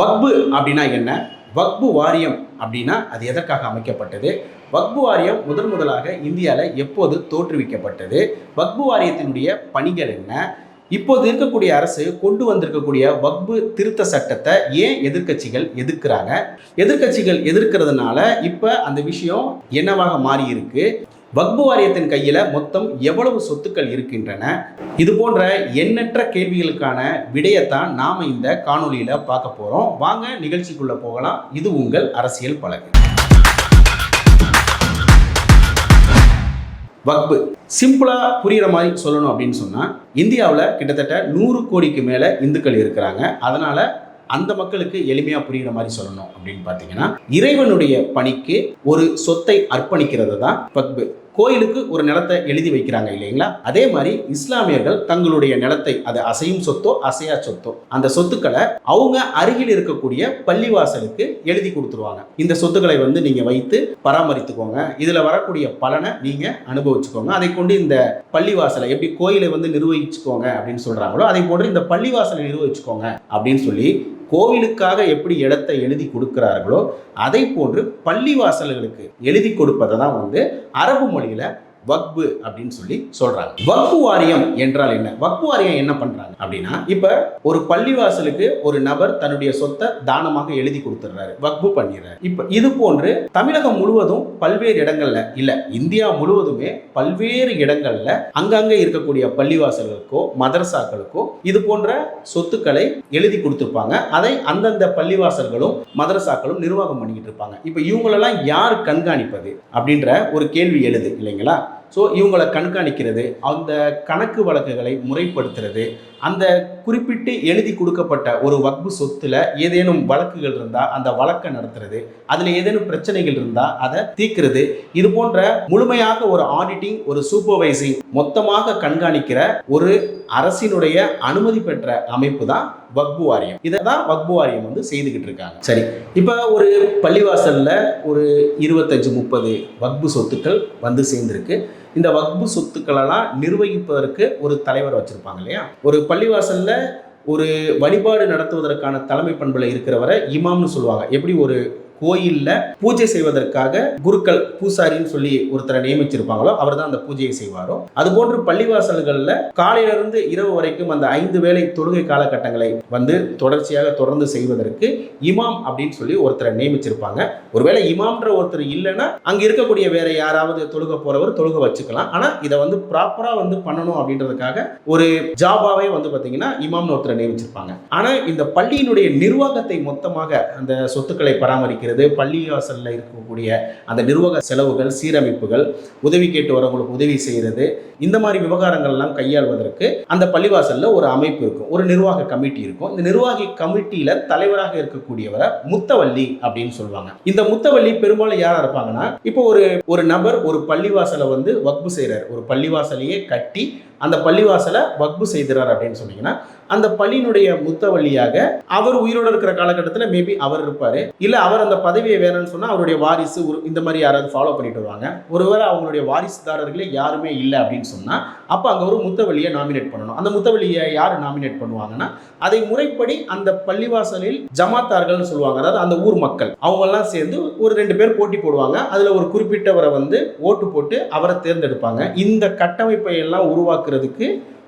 வக்பு அப்படின்னா என்ன? வக்பு வாரியம் அப்படின்னா அது எதற்காக அமைக்கப்பட்டது? வக்பு வாரியம் முதன் முதலாக இந்தியாவில் எப்போது தோற்றுவிக்கப்பட்டது? வக்பு வாரியத்தினுடைய பணிகள் என்ன? இப்போது இருக்கக்கூடிய அரசு கொண்டு வந்திருக்கக்கூடிய வக்பு திருத்த சட்டத்தை ஏன் எதிர்க்கட்சிகள் எதிர்க்கிறாங்க? எதிர்க்கட்சிகள் எதிர்க்கிறதுனால இப்போ அந்த விஷயம் என்னவாக மாறி இருக்கு வக்பு வாரியத்தின் கையில் மொத்தம் எவ்வளவு சொத்துக்கள் இருக்கின்றன? இது போன்ற எண்ணற்ற கேள்விகளுக்கான விடையத்தான் நாம் இந்த காணொளியில் பார்க்க போகிறோம் வாங்க நிகழ்ச்சிக்குள்ளே போகலாம். இது உங்கள் அரசியல் பழகு வக்பு சிம்பிளாக புரிகிற மாதிரி சொல்லணும் அப்படின்னு சொன்னால் இந்தியாவில் கிட்டத்தட்ட நூறு கோடிக்கு மேலே இந்துக்கள் இருக்கிறாங்க. அதனால் அந்த மக்களுக்கு எளிமையாக புரிகிற மாதிரி சொல்லணும் அப்படின்னு பார்த்தீங்கன்னா இறைவனுடைய பணிக்கு ஒரு சொத்தை அர்ப்பணிக்கிறது தான் வக்பு. கோயிலுக்கு ஒரு நிலத்தை எழுதி வைக்கிறாங்க இல்லைங்களா? அதே மாதிரி இஸ்லாமியர்கள் தங்களுடைய நிலத்தை அது அசையும் சொத்தோ அசையா சொத்தோ அந்த சொத்துக்களை அவங்க அருகில் இருக்கக்கூடிய பள்ளிவாசலுக்கு எழுதி கொடுத்துருவாங்க. இந்த சொத்துக்களை வந்து நீங்க வைத்து பராமரித்துக்கோங்க. இதுல வரக்கூடிய பலனை நீங்க அனுபவிச்சுக்கோங்க. அதை கொண்டு இந்த பள்ளிவாசலை எப்படி கோயிலை வந்து நிர்வகிச்சுக்கோங்க அப்படின்னு சொல்றாங்களோ அதை போன்று இந்த பள்ளிவாசலை நிர்வகிச்சுக்கோங்க அப்படின்னு சொல்லி கோவிலுக்காக எப்படி இடத்தை எழுதி கொடுக்கிறார்களோ அதை போன்று பள்ளிவாசல்களுக்கு எழுதி கொடுப்பதை தான் வந்து அரபு மொழியில் வக்பு அப்படின்னு சொல்லி சொல்றாங்க. வக்பு வாரியம் என்றால் என்ன? வக்பு வாரியம் என்ன பண்றாங்க அப்படின்னா இப்ப ஒரு பள்ளிவாசலுக்கு ஒரு நபர் தன்னுடைய சொத்தை தானமாக எழுதி கொடுத்துடுறாரு. வக்பு பண்ணிடுறாரு. இப்ப இது போன்று தமிழகம் முழுவதும் பல்வேறு இடங்கள்ல இல்ல இந்தியா முழுவதுமே பல்வேறு இடங்கள்ல அங்கங்க இருக்கக்கூடிய பள்ளிவாசல்களுக்கோ மதரசாக்களுக்கோ இது போன்ற சொத்துக்களை எழுதி கொடுத்துருப்பாங்க. அதை அந்தந்த பள்ளிவாசல்களும் மதரசாக்களும் நிர்வாகம் பண்ணிக்கிட்டு இருப்பாங்க. இப்ப இவங்களெல்லாம் யார் கண்காணிப்பது அப்படின்ற ஒரு கேள்வி எழுது இல்லைங்களா? ஸோ இவங்களை கண்காணிக்கிறது அந்த கணக்கு வழக்குகளை முறைப்படுத்துறது அந்த குறிப்பிட்டு எழுதி கொடுக்கப்பட்ட ஒரு வக்பு சொத்தில் ஏதேனும் வழக்குகள் இருந்தால் அந்த வழக்கை நடத்துறது அதில் ஏதேனும் பிரச்சனைகள் இருந்தால் அதை தீர்க்கிறது. இது போன்ற முழுமையாக ஒரு ஆடிட்டிங் ஒரு சூப்பர்வைசிங் மொத்தமாக கண்காணிக்கிற ஒரு அரசினுடைய அனுமதி பெற்ற அமைப்பு தான் வக்பு வாரியம். இதை தான் வக்பு வாரியம் வந்து செய்துக்கிட்டு இருக்காங்க. சரி இப்போ ஒரு பள்ளிவாசலில் ஒரு இருபத்தஞ்சு முப்பது வக்பு சொத்துக்கள் வந்து சேர்ந்துருக்கு. இந்த வக்பு சொத்துக்களெல்லாம் நிர்வகிப்பதற்கு ஒரு தலைவர் வச்சுருப்பாங்க இல்லையா? ஒரு பள்ளிவாசலில் ஒரு வழிபாடு நடத்துவதற்கான தலைமை பண்பில் இருக்கிறவரை இமாம்னு சொல்லுவாங்க. எப்படி ஒரு கோயிலில் பூஜை செய்வதற்காக குருக்கள் பூசாரின்னு சொல்லி ஒருத்தரை நியமிச்சிருப்பாங்களோ அவர் தான் அந்த பூஜையை செய்வாரோ. அதுபோன்று பள்ளிவாசல்களில் காலையிலிருந்து இரவு வரைக்கும் அந்த ஐந்து வேளை தொழுகை காலகட்டங்களை வந்து தொடர்ச்சியாக தொடர்ந்து செய்வதற்கு இமாம் அப்படின்னு சொல்லி ஒருத்தரை நியமிச்சிருப்பாங்க. ஒருவேளை இமாம்ன்ற ஒருத்தர் இல்லைன்னா அங்கே இருக்கக்கூடிய வேற யாராவது தொழுக போறவர் தொழுக வச்சுக்கலாம். ஆனால் இதை வந்து ப்ராப்பராக வந்து பண்ணணும் அப்படின்றதுக்காக ஒரு ஜாபாவே வந்து பார்த்தீங்கன்னா இமாம்னு ஒருத்தரை நியமிச்சிருப்பாங்க. ஆனால் இந்த பள்ளியினுடைய நிர்வாகத்தை மொத்தமாக அந்த சொத்துக்களை பராமரிக்கிறது பள்ளிவாசலில் இருக்கக்கூடிய அந்த நிர்வாக செலவுகள் சீரமைப்புகள் உதவி கேட்டு வரவங்களுக்கு உதவி செய்கிறது இந்த மாதிரி விவகாரங்கள்லாம் கையாள்வதற்கு அந்த பள்ளிவாசலில் ஒரு அமைப்பு இருக்கும் ஒரு நிர்வாக கமிட்டி இருக்கும். இந்த நிர்வாகி கமிட்டியில் தலைவராக இருக்கக்கூடியவரை முத்தவள்ளி அப்படின்னு சொல்லுவாங்க. இந்த முத்தவள்ளி பெரும்பாலும் யாராக இருப்பாங்கன்னா இப்போ ஒரு ஒரு நபர் ஒரு பள்ளிவாசலை வந்து வக்பு செய்கிறார் ஒரு பள்ளிவாசலையே கட்டி அந்த பள்ளிவாசலை வக்பு செய்கிறார் அப்படின்னு சொன்னீங்கன்னா அந்த பள்ளியினுடைய முத்தவள்ளியாக அவர் உயிரோடு இருக்கிற காலகட்டத்தில் மேபி அவர் இருப்பார். இல்லை அவர் அந்த பதவியை வேணும்னு சொன்னால் அவருடைய வாரிசு இந்த மாதிரி யாராவது ஃபாலோ பண்ணிட்டு வருவாங்க. ஒருவேளை அவங்களுடைய வாரிசுதாரர்களே யாருமே இல்லை அப்படின்னு சொன்னால் அப்போ அங்கே ஒரு முத்தவள்ளியை நாமினேட் பண்ணணும். அந்த முத்தவள்ளியை யார் நாமினேட் பண்ணுவாங்கன்னா அதை முறைப்படி அந்த பள்ளிவாசலில் ஜமாத்தார்கள்னு சொல்லுவாங்க. அதாவது அந்த ஊர் மக்கள் அவங்கெல்லாம் சேர்ந்து ஒரு ரெண்டு பேர் போட்டி போடுவாங்க. அதில் ஒரு குறிப்பிட்டவரை வந்து ஓட்டு போட்டு அவரை தேர்ந்தெடுப்பாங்க. இந்த கட்டமைப்பை எல்லாம் உருவாக்கு உருவாக்குறதுக்கு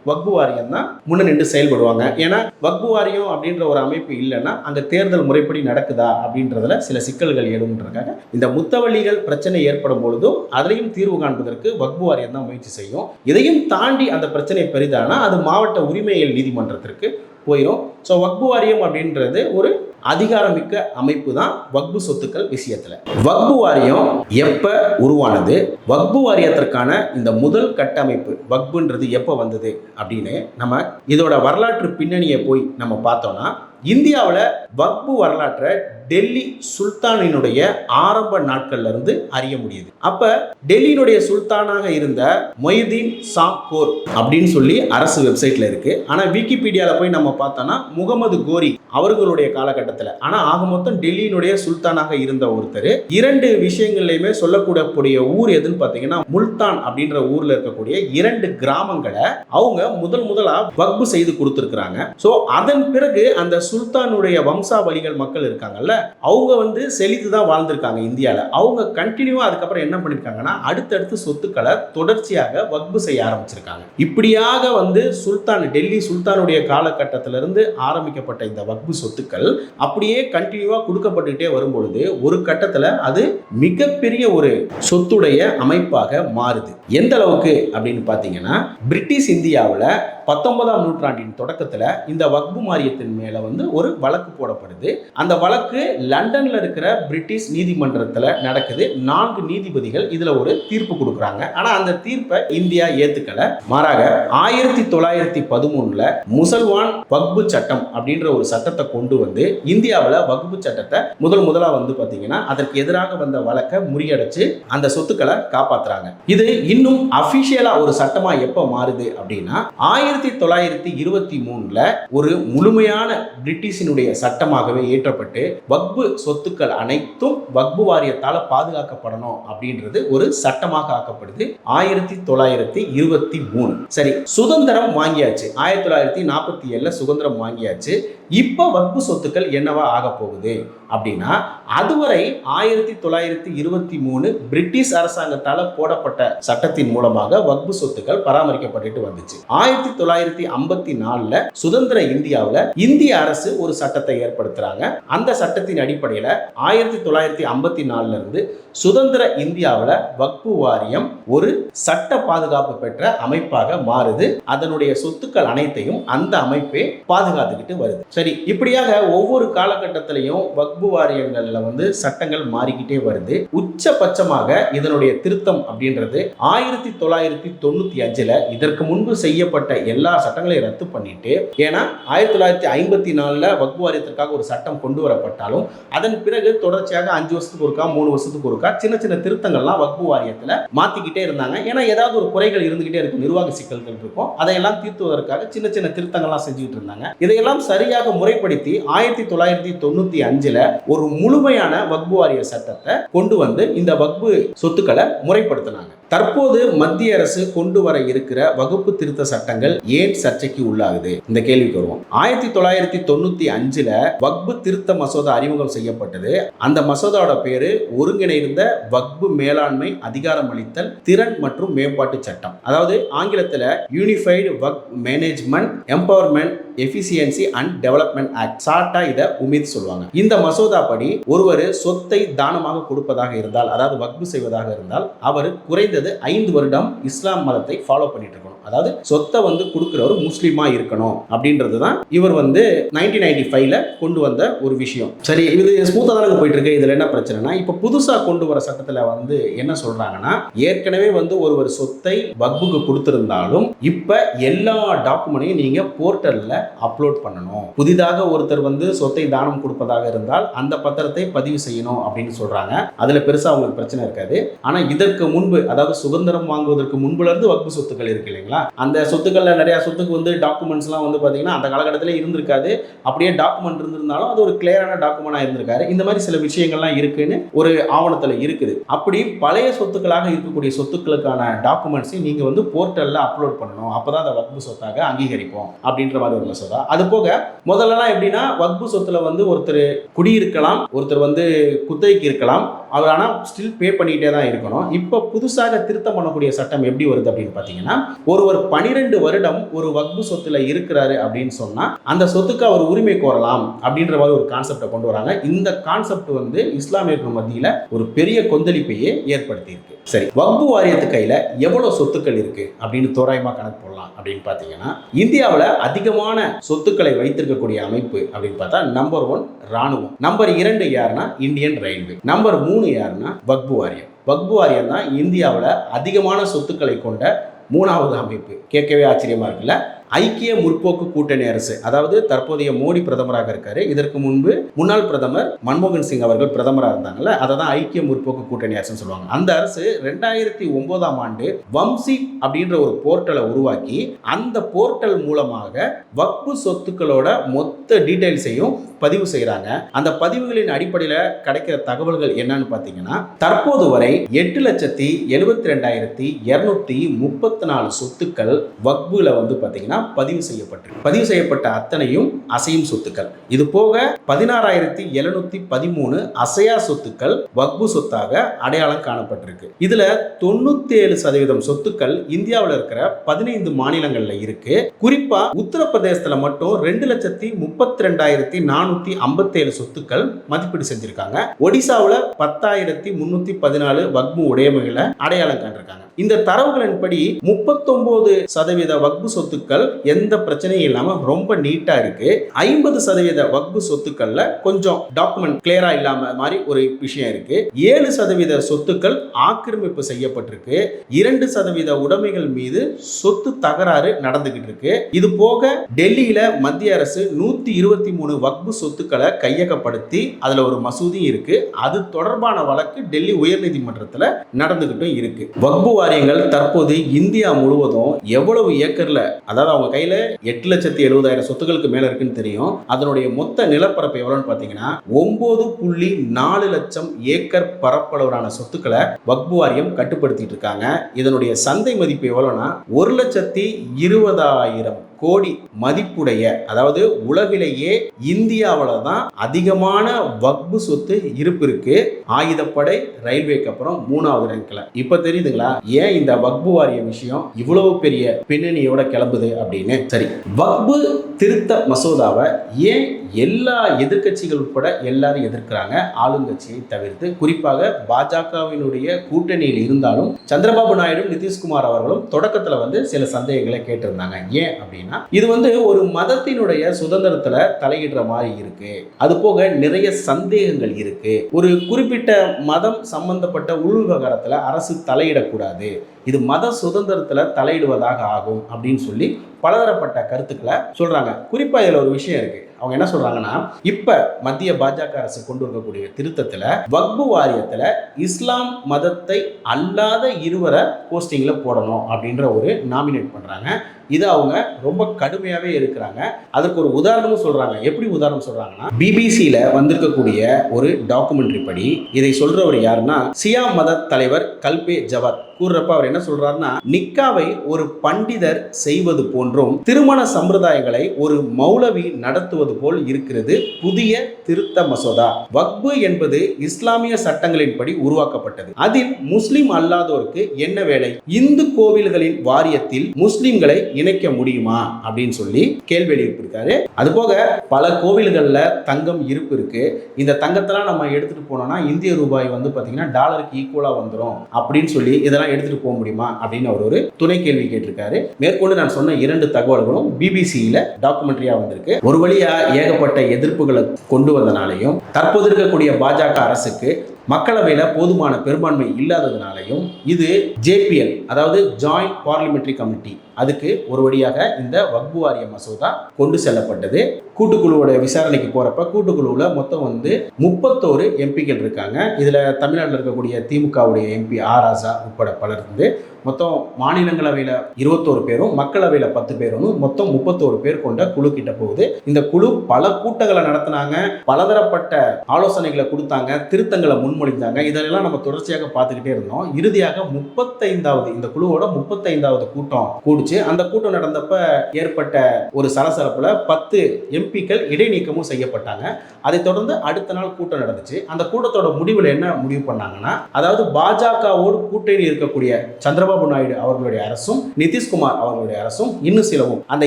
வக்பு வாரியம் தான் முன்ன நின்று செயல்படுவாங்க. ஏன்னா வக்பு வாரியம் அப்படின்ற ஒரு அமைப்பு இல்லைன்னா அங்கே தேர்தல் முறைப்படி நடக்குதா அப்படின்றதுல சில சிக்கல்கள் எழுன்றதுக்காக இந்த முத்தவள்ளிகள் பிரச்சனை ஏற்படும் பொழுதும் அதையும் தீர்வு காண்பதற்கு வக்பு வாரியம் தான் முயற்சி செய்யும். இதையும் தாண்டி அந்த பிரச்சனை பெரிதானா அது மாவட்ட உரிமையியல் நீதிமன்றத்திற்கு போயிடும் ஸோ வக்பு வாரியம் அப்படின்றது ஒரு அதிகாரமிக்க அமைப்பு தான் வக்பு சொத்துக்கள் விஷயத்தில். வக்பு வாரியம் எப்போ உருவானது? வக்பு வாரியத்திற்கான இந்த முதல் கட்டமைப்பு வக்புன்றது எப்போ வந்தது அப்படின்னு நம்ம இதோட வரலாற்று பின்னணியை போய் நம்ம பார்த்தோம்னா இந்தியாவில் வக்பு வரலாற்றை டெல்லி சுல்தானினுடைய ஆரம்ப நாட்கள்ல இருந்து அறிய முடியுது. அப்ப டெல்லியினுடைய சுல்தானாக இருந்த மொய்தீன் சாக்கோர் அப்படின்னு சொல்லி அரசு வெப்சைட்ல இருக்கு. ஆனா விக்கிபீடியால போய் நம்ம பார்த்தோம்னா முகமது கோரி அவர்களுடைய காலகட்டத்தில். ஆனா ஆக மொத்தம் டெல்லியினுடைய சுல்தானாக இருந்த ஒருத்தர். இரண்டு விஷயங்கள்லையுமே சொல்லக்கூடக்கூடிய ஊர் எதுன்னு பார்த்தீங்கன்னா முல்தான் அப்படின்ற ஊர்ல இருக்கக்கூடிய இரண்டு கிராமங்களை அவங்க முதல் முதலா வக்பு செய்து கொடுத்துருக்குறாங்க. ஸோ அதன் பிறகு அந்த சுல்தானுடைய வம்சாவளிகள் மக்கள் இருக்காங்கல்ல அவங்க வந்து செழித்து தான் வாழ்ந்திருக்காங்க இந்தியாவில் அவங்க கண்டினியூவாக அதுக்கப்புறம் என்ன பண்ணியிருக்காங்கன்னா அடுத்தடுத்து சொத்துக்களை தொடர்ச்சியாக வக்பு செய்ய ஆரம்பிச்சிருக்காங்க. இப்படியாக வந்து சுல்தான் டெல்லி சுல்தானுடைய காலகட்டத்திலிருந்து ஆரம்பிக்கப்பட்ட இந்த வக்பு சொத்துக்கள் அப்படியே கண்டினியூவாக கொடுக்கப்பட்டுக்கிட்டே வரும்பொழுது ஒரு கட்டத்தில் அது மிகப்பெரிய ஒரு சொத்துடைய அமைப்பாக மாறுது. எந்த அளவுக்கு அப்படின்னு பார்த்தீங்கன்னா பிரிட்டிஷ் இந்தியாவில் பத்தொன்பதாம் நூற்றாண்டின் தொடக்கத்தில் இந்த வக்பு மாரியத்தின் மேலே வந்து ஒரு வழக்கு போடப்படுது. அந்த வழக்கு லண்டனில் இருக்கிற பிரிட்டிஷ் நீதிமன்றத்தில் நடக்குது. நான்கு நீதிபதிகள் இதில் ஒரு தீர்ப்பு கொடுக்குறாங்க. ஆனால் அந்த தீர்ப்பை இந்தியா ஏற்றுக்கலை மாறாக ஆயிரத்தி தொள்ளாயிரத்தி பதிமூணில் முசல்வான் வக்பு சட்டம் அப்படின்ற ஒரு சட்டத்தை கொண்டு வந்து இந்தியாவில் வக்பு சட்டத்தை முதல் முதலாக வந்து பார்த்தீங்கன்னா அதற்கு எதிராக வந்த வழக்கை முறியடைச்சு அந்த சொத்துக்களை காப்பாற்றுறாங்க இது இன்னும் அஃபிஷியலாக ஒரு சட்டமாக எப்போ மாறுது அப்படின்னா ஆயிரத்தி ஆயிரத்தி தொள்ளாயிரத்தி இருபத்தி மூணுல ஒரு முழுமையான பிரிட்டிஷினுடைய சட்டமாகவே ஏற்றப்பட்டு வக்பு சொத்துக்கள் அனைத்தும் வக்பு வாரியத்தால் பாதுகாக்கப்படணும் அப்படின்றது ஒரு சட்டமாக ஆக்கப்படுது. ஆயிரத்தி தொள்ளாயிரத்தி இருபத்தி மூணு. சரி சுதந்திரம் வாங்கியாச்சு. ஆயிரத்தி தொள்ளாயிரத்தி நாற்பத்தி ஏழுல சுதந்திரம் வாங்கியாச்சு. இப்போ வக்பு சொத்துக்கள் என்னவா ஆக போகுது? அப்படின்னா அதுவரை ஆயிரத்தி தொள்ளாயிரத்தி இருபத்தி மூணு பிரிட்டிஷ் அரசாங்கத்தால் போடப்பட்ட சட்டத்தின் மூலமாக வக்பு சொத்துக்கள் பராமரிக்கப்பட்டுட்டு வந்துச்சு. ஆயிரத்தி தொள்ளாயிரத்தி ஐம்பத்தி நாலுல சுதந்திர இந்தியாவில் இந்திய அரசு ஒரு சட்டத்தை ஏற்படுத்துறாங்க. அந்த சட்டத்தின் அடிப்படையில் ஆயிரத்தி தொள்ளாயிரத்தி ஐம்பத்தி நாலுல இருந்து சுதந்திர இந்தியாவில் வக்பு வாரியம் ஒரு சட்ட பாதுகாப்பு பெற்ற அமைப்பாக மாறுது. அதனுடைய சொத்துக்கள் அனைத்தையும் அந்த அமைப்பே பாதுகாத்துக்கிட்டு வருது. சரி இப்படியாக ஒவ்வொரு காலகட்டத்திலையும் வக் வக்பு வாரியங்களில் வந்து சட்டங்கள் மாறிக்கிட்டே வருது. உச்சபட்சமாக இதனுடைய திருத்தம் அப்படின்றது ஆயிரத்தி தொள்ளாயிரத்தி தொண்ணூத்தி அஞ்சுல இதற்கு முன்பு செய்யப்பட்ட எல்லா சட்டங்களையும் ரத்து பண்ணிட்டு ஏன்னா ஆயிரத்தி தொள்ளாயிரத்தி ஐம்பத்தி நாலுல வக்பு வாரியத்திற்காக ஒரு சட்டம் கொண்டு வரப்பட்டாலும் அதன் பிறகு தொடர்ச்சியாக அஞ்சு வருஷத்துக்கு ஒருக்கா மூணு வருஷத்துக்கு ஒருக்கா சின்ன சின்ன திருத்தங்கள்லாம் வக்பு வாரியத்தில் மாத்திக்கிட்டே இருந்தாங்க. ஏன்னா ஏதாவது ஒரு குறைகள் இருந்துகிட்டே இருக்கும். நிர்வாக சிக்கல்கள் இருக்கும். அதையெல்லாம் தீர்த்துவதற்காக சின்ன சின்ன திருத்தங்கள்லாம் செஞ்சுக்கிட்டு இருந்தாங்க. இதையெல்லாம் சரியாக முறைப்படுத்தி ஆயிரத்தி தொள்ளாயிரத்தி தொண்ணூத்தி அஞ்சுல ஒரு முழுமையான வக்பு வாரிய சட்டத்தை கொண்டு வந்து இந்த வக்பு சொத்துக்களை முறைப்படுத்தினாங்க. தற்போது மத்திய அரசு கொண்டு வர இருக்கிற வகுப்பு திருத்த சட்டங்கள் ஏன் சர்ச்சைக்கு உள்ளாகுது? இந்த கேள்விக்கு வருவோம். ஆயிரத்தி தொள்ளாயிரத்தி தொண்ணூத்தி அஞ்சுல வக்பு திருத்த மசோதா அறிமுகம் செய்யப்பட்டது. அந்த மசோதாவோட பேரு ஒருங்கிணைந்த வக்பு மேலாண்மை அதிகாரம் அளித்தல் திறன் மற்றும் மேம்பாட்டு சட்டம். அதாவது ஆங்கிலத்தில் unified Waqf management empowerment efficiency and development act சாட்டா இதை உமித் சொல்லுவாங்க. இந்த மசோதா படி ஒருவர் சொத்தை தானமாக கொடுப்பதாக இருந்தால் அதாவது வக்பு செய்வதாக இருந்தால் அவர் குறைந்தது ஐந்து வருடம் இஸ்லாம் மதத்தை ஃபாலோ பண்ணிட்டு இருக்கணும். அதாவது சொத்தை வந்து கொடுக்குறவர் முஸ்லீமா இருக்கணும் அப்படின்றது தான் இவர் வந்து நைன்டீன் நைன்டி ஃபைவ்ல கொண்டு வந்த ஒரு விஷயம். சரி இது ஸ்மூத்தாக தானே போயிட்டு இருக்கு. இதில் என்ன பிரச்சனைனா இப்போ புதுசாக கொண்டு வர சட்டத்தில் வந்து என்ன சொல்றாங்கன்னா ஏற்கனவே வந்து ஒருவர் சொத்தை வக்புக்கு கொடுத்திருந்தாலும் இப்போ எல்லா டாக்குமெண்ட்டையும் நீங்கள் போர்ட்டலில் அப்லோட் பண்ணணும். புதிதாக ஒருத்தர் வந்து சொத்தை தானம் கொடுப்பதாக இருந்தால் அந்த பத்திரத்தை பதிவு செய்யணும் அப்படின்னு சொல்றாங்க. அதுல பெருசா அவங்களுக்கு பிரச்சனை இருக்காது. ஆனா இதற்கு முன்பு அதாவது சுதந்திரம் வாங்குவதற்கு முன்புலேருந்து வக்பு சொத்துக்கள் இருக்கு இல்லைங்களா? அந்த சொத்துக்களில் நிறையா சொத்துக்கு வந்து டாக்குமெண்ட்ஸ்லாம் வந்து பார்த்தீங்கன்னா அந்த காலகட்டத்தில் இருந்திருக்காது. அப்படியே டாக்குமெண்ட் இருந்திருந்தாலும் அது ஒரு கிளியரான டாக்குமெண்டாக இருந்திருக்காரு. இந்த மாதிரி சில விஷயங்கள்லாம் இருக்குன்னு ஒரு ஆவணத்தில் இருக்குது. அப்படி பழைய சொத்துக்களாக இருக்கக்கூடிய சொத்துக்களுக்கான டாக்குமெண்ட்ஸையும் நீங்கள் வந்து போர்ட்டலில் அப்லோட் பண்ணணும். அப்போ தான் அதை வக்பு சொத்தாக அங்கீகரிப்போம். அப்படின்ற மாதிரி ஒரு மசோதா அது போக முதல்லலாம் எப்படின்னா வக்பு சொத்துல வந்து ஒருத்தர் குடியிருக்கலாம் ஒருத்தர் வந்து குத்தகைக்கு இருக்கலாம். அவர் ஆனால் ஸ்டில் பே பண்ணிக்கிட்டே தான் இருக்கணும். இப்போ புதுசாக திருத்தம் பண்ணக்கூடிய சட்டம் எப்படி வருது அப்படின்னு பார்த்தீங்கன்னா ஒருவர் பனிரெண்டு வருடம் ஒரு வக்பு சொத்துல இருக்கிறாரு அப்படின்னு சொன்னால் அந்த சொத்துக்கு அவர் உரிமை கோரலாம் அப்படின்ற மாதிரி ஒரு கான்செப்டை கொண்டு வராங்க. இந்த கான்செப்ட் வந்து இஸ்லாமியர்கள் மத்தியில் ஒரு பெரிய கொந்தளிப்பையே ஏற்படுத்தியிருக்கு. சரி வக்பு வாரியத்து கையில் எவ்வளோ சொத்துக்கள் இருக்குது அப்படின்னு தோராயமாக கணக்கு போடலாம் அப்படின்னு பார்த்தீங்கன்னா இந்தியாவில் அதிகமான சொத்துக்களை வைத்திருக்கக்கூடிய அமைப்பு அப்படின்னு பார்த்தா நம்பர் ஒன் ராணுவம். நம்பர் இரண்டு யாருன்னா இந்தியன் ரயில்வே நம்பர் மூணு யாருன்னா வக்பு வாரியம் வக்பு வாரியம் தான் இந்தியாவில் அதிகமான சொத்துக்களை கொண்ட மூணாவது அமைப்பு. கேட்கவே ஆச்சரியமா இருக்குல்ல? ஐக்கிய முற்போக்கு கூட்டணி அரசு அதாவது தற்போதைய மோடி பிரதமராக இருக்காரு. இதற்கு முன்பு முன்னாள் பிரதமர் மன்மோகன் சிங் அவர்கள் பிரதமராக இருந்தாங்கல்ல அதை தான் ஐக்கிய முற்போக்கு கூட்டணி அரசுன்னு சொல்லுவாங்க. அந்த அரசு ரெண்டாயிரத்தி ஒன்பதாம் ஆண்டு வம்சி அப்படின்ற ஒரு போர்ட்டலை உருவாக்கி அந்த போர்ட்டல் மூலமாக வக்பு சொத்துக்களோட மொத்த டீடைல்ஸையும் பதிவு செய்கிறாங்க அந்த பதிவுகளின் அடிப்படையில் கிடைக்கிற தகவல்கள் என்னன்னு பார்த்தீங்கன்னா தற்போது வரை எட்டு லட்சத்தி எழுபத்தி ரெண்டாயிரத்தி இரநூத்தி முப்பத்தி நாலு சொத்துக்கள் வக்புல வந்து பார்த்தீங்கன்னா பதிவு செய்யப்பட்டு பதிவு செய்யப்பட்ட அத்தனையும் அசையும் சொத்துக்கள். இது போக பதினாறாயிரத்தி எழுநூத்தி பதிமூணு அசையா சொத்துக்கள் வக்பு சொத்தாக அடையாளம் காணப்பட்டிருக்கு. இதுல தொண்ணூத்தி ஏழு சதவீதம் சொத்துக்கள் இந்தியாவில் இருக்கிற பதினைந்து மாநிலங்கள்ல இருக்கு. குறிப்பா உத்தரப்பிரதேசத்துல மட்டும் ரெண்டு லட்சத்தி முப்பத்தி ரெண்டாயிரத்தி நானூத்தி ஐம்பத்தேழு சொத்துக்கள் மதிப்பீடு செஞ்சிருக்காங்க. ஒடிசாவில் பத்தாயிரத்தி முன்னூத்தி பதினாலு வக்பு உடைமைகளை அடையாளம் கண்டிருக்காங்க. இந்த தரவுகளின்படி முப்பத்தொன்பது சதவீத வக்பு சொத்துக்கள் எந்த பிரச்சனையும் இல்லாம ரொம்ப நீட்டா இருக்கு. ஐம்பது சதவீத வக்பு சொத்துக்கள்ல கொஞ்சம் டாக்குமெண்ட் கிளியரா இல்லாம மாதிரி ஒரு விஷயம் இருக்கு. ஏழு சதவீத சொத்துக்கள் ஆக்கிரமிப்பு செய்யப்பட்டிருக்கு. இரண்டு சதவீத உடைமைகள் மீது சொத்து தகராறு நடந்துகிட்டு இருக்கு. இது போக டெல்லியில மத்திய அரசு நூத்தி இருபத்தி மூணு வக்பு சொத்துக்களை கையகப்படுத்தி அதுல ஒரு மசூதி இருக்கு. அது தொடர்பான வழக்கு டெல்லி உயர்நீதிமன்றத்துல நடந்துகிட்டும் இருக்கு. வக்பு வாரியங்கள் தற்போது இந்தியா முழுவதும் எவ்வளவு ஏக்கர்ல அதாவது அவங்க கையில எட்டு லட்சத்தி எழுபதாயிரம் சொத்துக்களுக்கு மேல இருக்குன்னு தெரியும். அதனுடைய மொத்த நிலப்பரப்பு எவ்வளவுன்னு பாத்தீங்கன்னா ஒன்பது புள்ளி நாலு லட்சம் ஏக்கர் பரப்பளவிலான சொத்துக்களை வக்பு வாரியம் கட்டுப்படுத்திட்டு இருக்காங்க. இதனுடைய சந்தை மதிப்பு எவ்வளவுன்னா ஒரு லட்சத்தி இருபதாயிரம் கோடி மதிப்புடைய அதாவது உலகிலேயே இந்தியாவில் தான் அதிகமான வக்பு சொத்து இருப்பு இருக்கு. ஆயுதப்படை ரயில்வேக்கு அப்புறம் மூணாவது ரேங்க்ல. இப்ப தெரியுதுங்களா? ஏன் இந்த வக்பு வாரிய விஷயம் இவ்வளவு பெரிய பின்னணியோட கிளம்புது அப்படின்னு? சரி. வக்பு திருத்த மசோதாவை ஏன் எல்லா எதிர்க்கட்சிகள் உட்பட எல்லாரும் எதிர்க்கிறாங்க. ஆளுங்கட்சியை தவிர்த்து குறிப்பாக பாஜகவினுடைய கூட்டணியில் இருந்தாலும் சந்திரபாபு நாயுடு நிதிஷ்குமார் அவர்களும் தொடக்கத்தில் வந்து சில சந்தேகங்களை கேட்டிருந்தாங்க. ஏன் அப்படின்னா இது வந்து ஒரு மதத்தினுடைய சுதந்திரத்துல தலையிடுற மாதிரி இருக்கு. அது போக நிறைய சந்தேகங்கள் இருக்கு. ஒரு குறிப்பிட்ட மதம் சம்பந்தப்பட்ட உள் விவகாரத்துல அரசு தலையிடக்கூடாது. இது மத சுதந்திரத்தில் தலையிடுவதாக ஆகும் அப்படின்னு சொல்லி பலதரப்பட்ட கருத்துக்களை சொல்கிறாங்க குறிப்பாக இதில் ஒரு விஷயம் இருக்கு. அவங்க என்ன சொல்கிறாங்கன்னா இப்போ மத்திய பாஜக அரசு கொண்டு வரக்கூடிய திருத்தத்தில் வக்பு வாரியத்தில் இஸ்லாம் மதத்தை அல்லாத இருவரை போஸ்டிங்கில் போடணும் அப்படின்ற ஒரு நாமினேட் பண்ணுறாங்க இது அவங்க ரொம்ப கடுமையாகவே இருக்கிறாங்க. அதற்கு ஒரு உதாரணமும் சொல்கிறாங்க எப்படி உதாரணம் சொல்கிறாங்கன்னா பிபிசியில் வந்திருக்கக்கூடிய ஒரு டாக்குமெண்ட்ரி படி இதை சொல்கிறவர் யாருன்னா சியா மத தலைவர் கல்பே ஜவாத். கூறுறப்ப அவர் என்ன சொல்றாருன்னா நிக்காவை ஒரு பண்டிதர் செய்வது போன்றும் திருமண சம்பிரதாயங்களை ஒரு மௌலவி நடத்துவது போல் இருக்கிறது புதிய திருத்த மசோதா. வக்பு என்பது இஸ்லாமிய சட்டங்களின்படி உருவாக்கப்பட்டது. அதில் முஸ்லிம் அல்லாதோருக்கு என்ன வேலை? இந்து கோவில்களின் வாரியத்தில் முஸ்லிம்களை இணைக்க முடியுமா அப்படின்னு சொல்லி கேள்வி எழுப்பியிருக்காரு. அது போக பல கோவில்களில் தங்கம் இருப்பு இருக்கு. இந்த தங்கத்தெல்லாம் நம்ம எடுத்துட்டு போனோம்னா இந்திய ரூபாய் வந்து பார்த்தீங்கன்னா டாலருக்கு ஈக்குவலாக வந்துடும் அப்படின்னு சொல்லி இதெல்லாம் எடுத்துட்டு போக முடியுமா அப்படின்னு அவர் ஒரு துணை கேள்வி கேட்டிருக்காரு. மேற்கொண்டு நான் சொன்ன இரண்டு தகவல்களும் பிபிசியில் டாக்குமெண்ட்ரியாக வந்திருக்கு. ஒரு வழியா ஏகப்பட்ட எதிர்ப்புகளை கொண்டு வந்தனாலையும் தற்போது இருக்கக்கூடிய பாஜக அரசுக்கு மக்களவையில் போதுமான பெரும்பான்மை இல்லாததுனாலையும் இது ஜேபிஎல் அதாவது ஜாயிண்ட் பார்லிமெண்ட்ரி கமிட்டி அதுக்கு ஒரு வழியாக இந்த வக்பு வாரிய மசோதா கொண்டு செல்லப்பட்டது. கூட்டுக்குழுவோட விசாரணைக்கு போகிறப்ப கூட்டுக்குழுவில் மொத்தம் வந்து முப்பத்தோரு எம்பிக்கள் இருக்காங்க. இதில் தமிழ்நாட்டில் இருக்கக்கூடிய திமுகவுடைய எம்பி ஆர் ராசா உட்பட பலர் இருந்து மொத்தம் மாநிலங்களவையில் இருபத்தோரு பேரும் மக்களவையில் பத்து பேரும் மொத்தம் முப்பத்தோரு பேர் கொண்ட குழு கிட்ட போகுது. இந்த குழு பல கூட்டங்களை நடத்தினாங்க. பலதரப்பட்ட ஆலோசனைகளை கொடுத்தாங்க. திருத்தங்களை முன்மொழிந்தாங்க. இதெல்லாம் நம்ம தொடர்ச்சியாக பார்த்துக்கிட்டே இருந்தோம். இறுதியாக முப்பத்தைந்தாவது இந்த குழுவோட முப்பத்தைந்தாவது கூட்டம் கூடிச்சு அந்த கூட்டம் நடந்தப்ப ஏற்பட்ட ஒரு சலசலப்புல பத்து எம்பிக்கள் இடைநீக்கமும் செய்யப்பட்டாங்க. அதைத் தொடர்ந்து அடுத்த நாள் கூட்டம் நடந்துச்சு. அந்த கூட்டத்தோட முடிவில் என்ன முடிவு பண்ணாங்கன்னா அதாவது பாஜகவோடு கூட்டணி இருக்கக்கூடிய சந்திரபாபு நாயுடு அவர்களுடைய அரசும் நிதிஷ்குமார் அவர்களுடைய அரசும் இன்னும் சிலவும் அந்த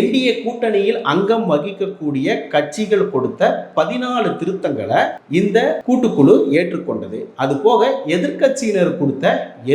என்டிஏ கூட்டணியில் அங்கம் வகிக்கக்கூடிய கட்சிகள் கொடுத்த பதினாலு திருத்தங்களை இந்த கூட்டுக்குழு ஏற்றுக்கொண்டது. அது போக எதிர்க்கட்சியினர் கொடுத்த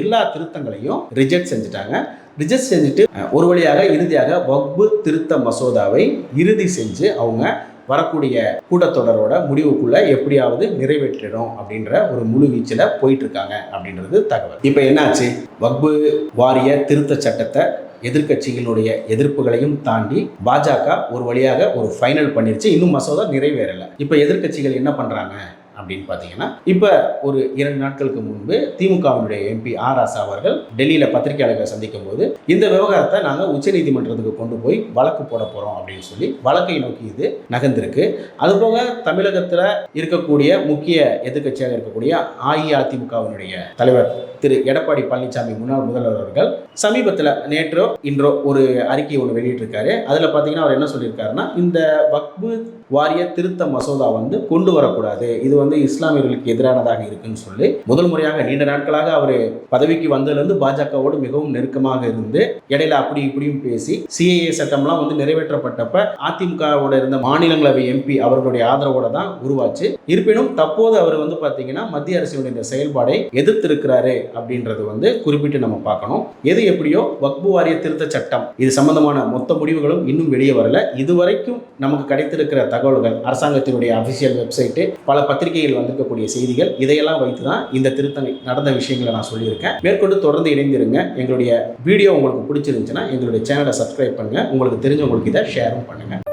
எல்லா திருத்தங்களையும் ரிஜெக்ட் செஞ்சுட்டாங்க. ரிஜெக்ட் செஞ்சுட்டு ஒரு வழியாக இறுதியாக வக்பு திருத்த மசோதாவை இறுதி செஞ்சு அவங்க வரக்கூடிய கூட்டத்தொடரோட முடிவுக்குள்ள எப்படியாவது நிறைவேற்றிடும் அப்படின்ற ஒரு முழு வீச்சில் போயிட்டு இருக்காங்க அப்படின்றது தகவல். இப்போ என்னாச்சு? வக்பு வாரிய திருத்த சட்டத்தை எதிர்க்கட்சிகளுடைய எதிர்ப்புகளையும் தாண்டி பாஜக ஒரு வழியாக ஒரு ஃபைனல் பண்ணிருச்சு. இன்னும் மசோதா நிறைவேறலை. இப்போ எதிர்க்கட்சிகள் என்ன பண்ணுறாங்க அப்படின்னு பார்த்தீங்கன்னா இப்போ ஒரு இரண்டு நாட்களுக்கு முன்பு திமுகவினுடைய எம்பி ஆர் ராசா அவர்கள் டெல்லியில் பத்திரிகையாளர்களை சந்திக்கும் போது இந்த விவகாரத்தை நாங்கள் உச்சநீதிமன்றத்துக்கு கொண்டு போய் வழக்கு போட போகிறோம் அப்படின்னு சொல்லி வழக்கை நோக்கி இது நகர்ந்திருக்கு. அதுபோக தமிழகத்தில் இருக்கக்கூடிய முக்கிய எதிர்க்கட்சியாக இருக்கக்கூடிய அஇஅதிமுகவினுடைய தலைவர் திரு எடப்பாடி பழனிசாமி முன்னாள் முதல்வர் அவர்கள் சமீபத்தில் நேற்றோ இன்றோ ஒரு அறிக்கை ஒன்று வெளியிட்டிருக்காரு. அதில் பார்த்தீங்கன்னா அவர் என்ன சொல்லியிருக்காருன்னா இந்த வக்பு வாரிய திருத்த மசோதா வந்து கொண்டு வரக்கூடாது. இது வந்து இஸ்லாமியர்களுக்கு எதிரானதாக இருக்குன்னு சொல்லி முதல் முறையாக நீண்ட நாட்களாக அவர் பதவிக்கு வந்ததுலேருந்து பாஜகவோடு மிகவும் நெருக்கமாக இருந்து இடையில அப்படி இப்படியும் பேசி சிஏஏ சட்டம்லாம் வந்து நிறைவேற்றப்பட்டப்ப அதிமுகவோட இருந்த மாநிலங்களவை எம்பி அவர்களுடைய ஆதரவோட தான் உருவாச்சு. இருப்பினும் தற்போது அவர் வந்து பார்த்தீங்கன்னா மத்திய அரசினுடைய இந்த செயல்பாடை எதிர்த்திருக்கிறாரு அப்படின்றது வந்து குறிப்பிட்டு நம்ம பார்க்கணும். எது எப்படியோ வக்பு வாரிய திருத்த சட்டம் இது சம்பந்தமான மொத்த முடிவுகளும் இன்னும் வெளியே வரல. இதுவரைக்கும் நமக்கு கிடைத்திருக்கிற தகவல்கள் அரசாங்கத்தினுடைய அபிஷியல் வெப்சைட்டு பல பத்திரிகைகள் வந்திருக்கக்கூடிய செய்திகள் இதையெல்லாம் வைத்து தான் இந்த திருத்தணி நடந்த விஷயங்களை நான் சொல்லியிருக்கேன். மேற்கொண்டு தொடர்ந்து இணைந்திருங்க. எங்களுடைய வீடியோ உங்களுக்கு பிடிச்சிருந்துச்சுன்னா எங்களுடைய சேனலை சப்ஸ்கிரைப் பண்ணுங்கள் உங்களுக்கு தெரிஞ்சவங்களுக்கு இதை ஷேரும் பண்ணுங்கள்